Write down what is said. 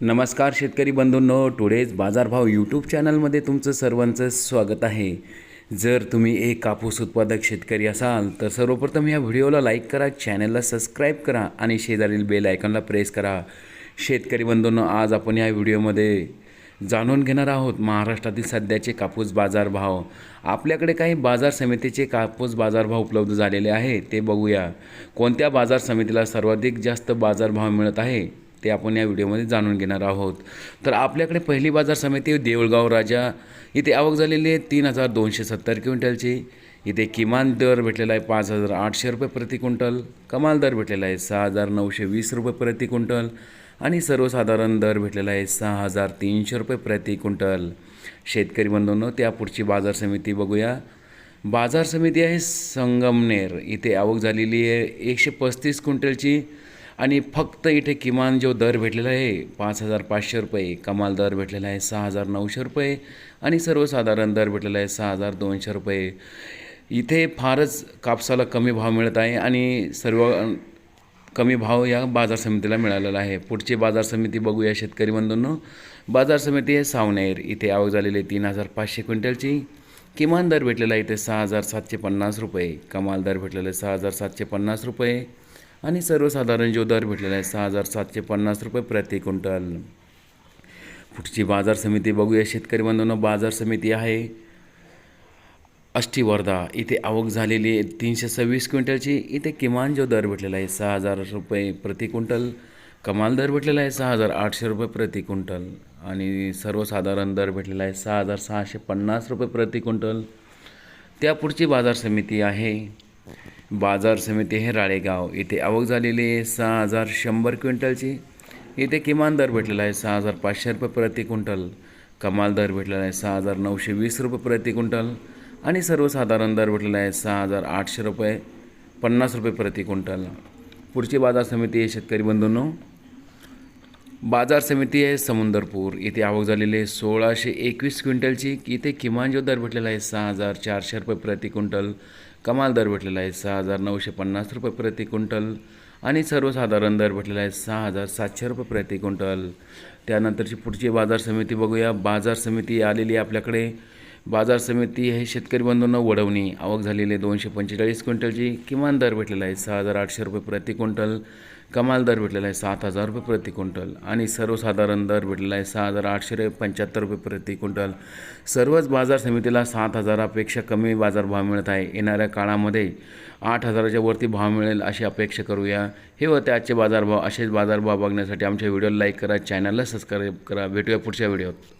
नमस्कार शेतकरी बंधूंनो टुडेज बाजारभाव यूट्यूब चॅनलमध्ये तुमचं सर्वांचं स्वागत आहे. जर तुम्ही एक कापूस उत्पादक शेतकरी असाल तर सर्वप्रथम या व्हिडिओला लाईक करा चॅनलला सबस्क्राईब करा आणि शेजारील बेल आयकॉनला प्रेस करा. शेतकरी बंधूंनो आज आपण या व्हिडिओमध्ये जाणून घेणार आहोत महाराष्ट्रातील सध्याचे कापूस बाजारभाव. आपल्याकडे काही बाजार समितीचे कापूस बाजारभाव उपलब्ध झालेले आहे ते बघूया. कोणत्या बाजार समितीला सर्वाधिक जास्त बाजारभाव मिळत आहे? ते आपण या व्हिडिओमध्ये जाणून घेणार आहोत. तर आपल्याकडे पहिली बाजार समिती देऊळगाव राजा. इथे आवक झालेली आहे तीन हजार दोनशे सत्तर क्विंटलची. इथे किमान दर भेटलेला आहे पाच हजार आठशे रुपये प्रति क्विंटल. कमाल दर भेटलेला आहे सहा हजार नऊशे वीस रुपये प्रति क्विंटल. आणि सर्वसाधारण दर भेटलेला आहे सहा हजार तीनशे रुपये प्रति क्विंटल. शेतकरी बंधूंनो त्या पुढची बाजार समिती बघूया. बाजार समिती आहे संगमनेर. इथे आवक झालेली आहे एकशे पस्तीस क्विंटलची. आणि फक्त इथे किमान जो दर भेटलेला आहे पाच हजार पाचशे रुपये कमाल दर भेटलेला आहे सहा हजार नऊशे रुपये आणि सर्वसाधारण दर भेटलेला आहे सहा हजार दोनशे रुपये. इथे फारच कापसाला कमी भाव मिळत आहे आणि सर्व कमी भाव या बाजार समितीला मिळालेला आहे. पुढची बाजार समिती बघूया शेतकरी बंधूंनो. बाजार समिती आहे सावनेर. इथे आवक झालेली आहे तीन हजार पाचशे क्विंटलची. किमान दर भेटलेला आहे इथे सहा हजार सातशे पन्नास रुपये. कमाल दर भेटलेला सहा हजार सातशे पन्नास रुपये. आणि सर्वसाधारण जो दर भेटलेला आहे सहा हजार सातशे पन्नास रुपये प्रति क्विंटल. पुढची बाजार समिती बघूया. शेतकरी बंधूंनो बाजार समिती आहे. अष्टीवर्धा इथे आवक झालेली आहे. तीनशे सव्वीस क्विंटलची इथे किमान जो दर भेटलेला आहे सहा हजार रुपये प्रति क्विंटल. कमाल दर भेटलेला आहे सहा हजार आठशे रुपये प्रति क्विंटल. आणि सर्वसाधारण दर भेटलेला आहे सहा हजार सहाशे पन्नास रुपये प्रति क्विंटल. त्या पुढची बाजार समिती आहे. बाजार समिती हे राळेगाव. इथे आवक झालेली आहे सहा हजार शंभर क्विंटलची. इथे किमान दर भेटलेला आहे सहा हजार पाचशे रुपये प्रति क्विंटल. कमाल दर भेटलेला आहे सहा हजार नऊशे वीस रुपये प्रति क्विंटल. आणि सर्वसाधारण दर भेटलेला आहे सहा हजार आठशे रुपये पन्नास रुपये प्रति क्विंटल. पुढची बाजार समिती आहे शेतकरी बंधूंनो. बाजार समिती आहे समुंदरपूर. इथे आवक झालेली आहे सोळाशे एकवीस क्विंटलची. इथे किमान जो दर भेटलेला आहे सहा हजार चारशे रुपये प्रति क्विंटल. कमाल दर भेटलेला आहे सहा हजार नऊशे पन्नास रुपये प्रति क्विंटल आणि सर्वसाधारण दर भेटलेला आहे सहा हजार सातशे रुपये प्रति क्विंटल. त्यानंतरची पुढची बाजार समिती बघूया. बाजार समिती आलेली आपल्याकडे. बाजार समिती हे शेतकरी बंधूंना वडवणी. आवक झालेले दोनशे पंचेचाळीस क्विंटलची किमान दर भेटलेला आहे. सहा हजार आठशे रुपये प्रति क्विंटल. कमाल दर भेटलेला आहे. सात हजार रुपये प्रति क्विंटल. आणि सर्वसाधारण दर भेटलेला आहे. सहा हजार आठशे पंच्याहत्तर रुपये प्रति क्विंटल. सर्वच बाजार समितीला सात हजारापेक्षा कमी बाजारभाव मिळत आहे. येणाऱ्या काळामध्ये आठ हजाराच्या वरती भाव मिळेल अशी अपेक्षा करूया. हे होते आजचे बाजारभाव असेच बाजारभाव बघण्यासाठी आमच्या व्हिडिओला लाईक करा. चॅनलला सबस्क्राईब करा. भेटूया पुढच्या व्हिडिओत.